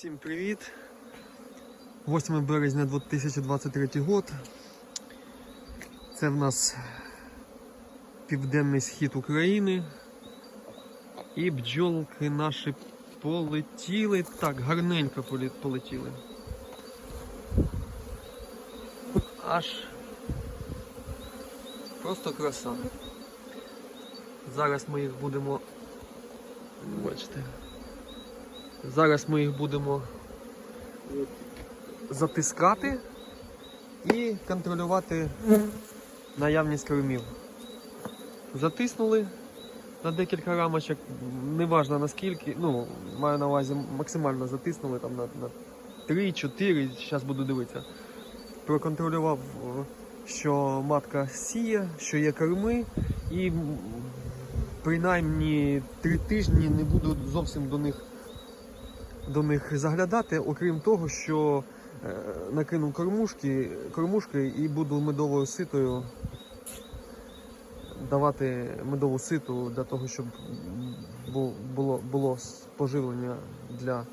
Всім привіт! 8 березня 2023 год. Це в нас південний схід України. І бджолки наші полетіли. Так, гарненько полетіли. Аж просто краса. Зараз ми їх будемо. Бачите. Зараз ми їх будемо затискати і контролювати наявність кормів. Затиснули на декілька рамочок, неважно наскільки, ну, маю на увазі максимально затиснули там на, на 3-4, зараз буду дивитися. Проконтролював, що матка сіє, що є корми, і принаймні 3 тижні не буду зовсім до них до них заглядати, окрім того, що е, накину кормушки, кормушки і буду медовою ситою давати медову ситу для того, щоб було, було споживлення для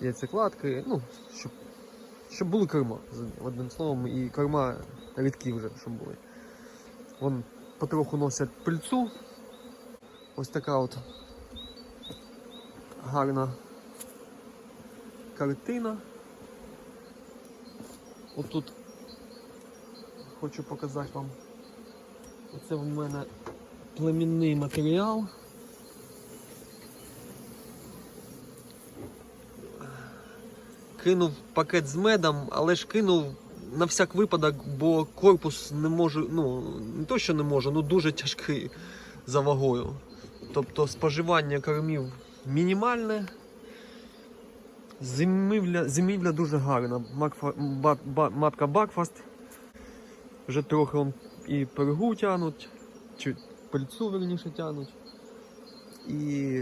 яйцекладки, ну, щоб, щоб були корма, одним словом, і корма рідкі вже, щоб були. Вон потроху носять пильцу. Ось така от гарна картина. Отут хочу показати вам. Оце в мене племінний матеріал. Кинув пакет з медом, але ж кинув на всяк випадок, бо корпус не може, ну, не то, що не може, ну дуже тяжкий за вагою. Тобто споживання кормів мінімальне. Зимівля, зимівля дуже гарна. Макфа, ба, ба, матка Бакфаст. Вже трохи он і пергу тянуть, чи пильцу верніше тянуть. І,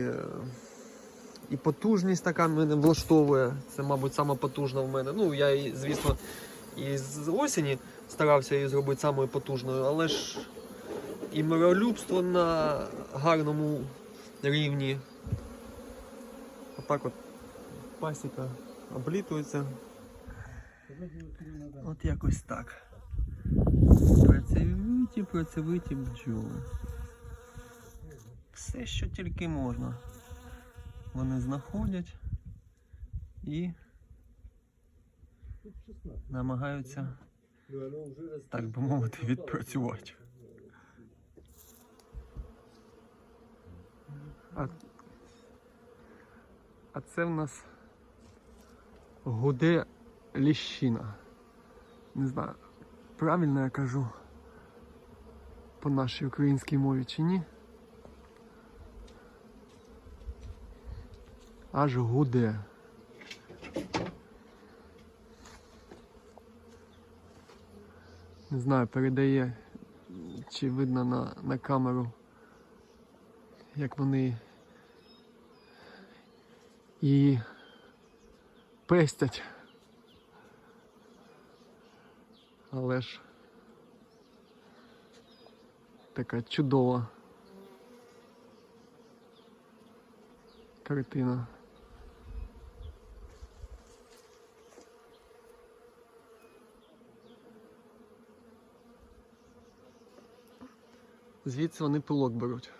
і потужність така мене влаштовує. Це, мабуть, сама потужна в мене. Ну, я, звісно, і з осені старався її зробити самою потужною, але ж і миролюбство на гарному рівні. Отак от пасіка облітується. От якось так. Працьовиті, працьовиті бджоли. Все, що тільки можна. Вони знаходять і намагаються, так би мовити, відпрацювати. А, а це в нас гуде ліщина. Не знаю, правильно я кажу по нашій українській мові чи ні. Аж гуде. Не знаю, передає, чи видно на, на камеру, як вони її пестять. Але ж така чудова картина. Звідси вони пилок беруть.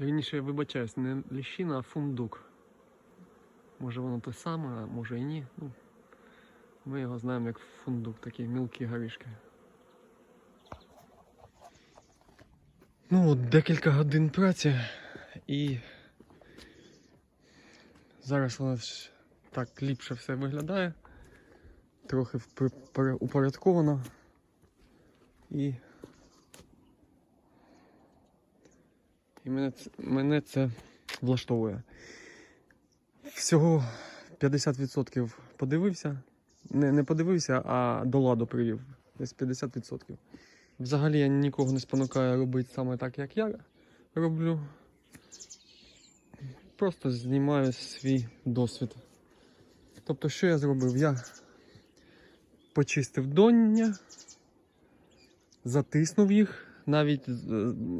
Вірніше, я вибачаюсь, не ліщина, а фундук. Може воно те саме, а може і ні. Ну, ми його знаємо як фундук, такі мілкі горішки. Ну, от декілька годин праці і зараз воно ж так ліпше все виглядає. Трохи упорядковано. І І мене, мене це влаштовує. Всього 50% подивився. Не, не подивився, а до ладу привів. Десь 50%. Взагалі я нікого не спонукаю робити саме так, як я роблю. Просто знімаю свій досвід. Тобто, що я зробив? Я почистив доння, затиснув їх, навіть е,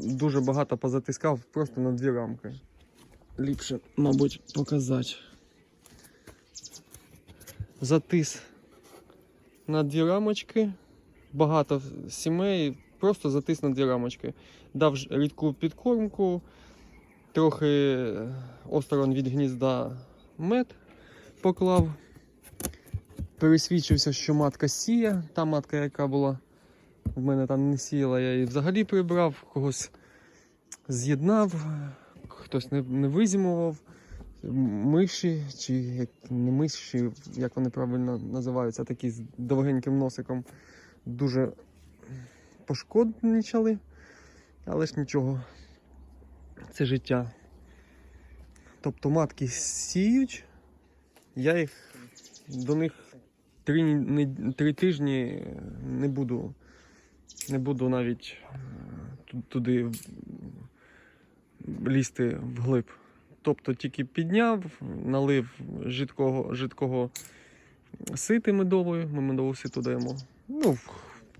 дуже багато позатискав просто на дві рамки. ліпше, мабуть, показати. Затис на дві рамочки. Багато сімей просто затис на дві рамочки. Дав рідку підкормку, трохи осторонь від гнізда мед поклав. Пересвідчився, що матка сіє. Та матка, яка була в мене там не сіяла, я її взагалі прибрав, когось з'єднав, хтось не, не визімував. Миші, чи не миші, як вони правильно називаються, такі з довгеньким носиком, дуже пошкодничали, але ж нічого, це життя. Тобто матки сіють, я їх до них три, не- три тижні не буду, не буду навіть е, ту- туди лізти вглиб. Тобто тільки підняв, налив жидкого, жидкого сити медової, ми медову ситу даємо. Ну,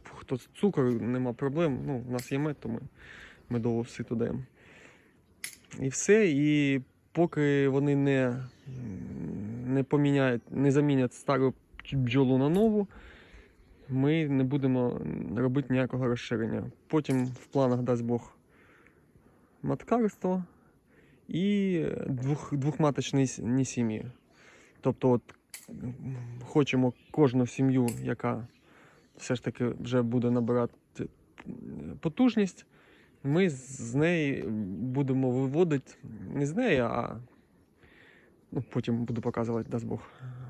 хто цукор, нема проблем. Ну, у нас є мед, то ми медову ситу даємо. І все. І поки вони не, не поміняють, не замінять стару бджолу на нову, ми не будемо робити ніякого розширення. Потім в планах дасть Бог маткарство і двох, двохматочні сім'ї. Тобто, от, хочемо кожну сім'ю, яка все ж таки вже буде набирати потужність, ми з неї будемо виводити, не з неї, а ну, потім буду показувати, дасть Бог.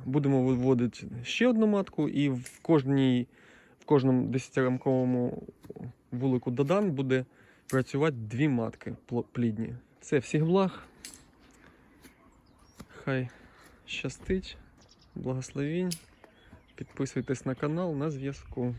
Будемо виводити ще одну матку, і в кожній, в кожному 10-рамковому вулику Додан буде працювати дві матки плідні. Це всіх благ. Хай щастить, благословінь. Підписуйтесь на канал на зв'язку.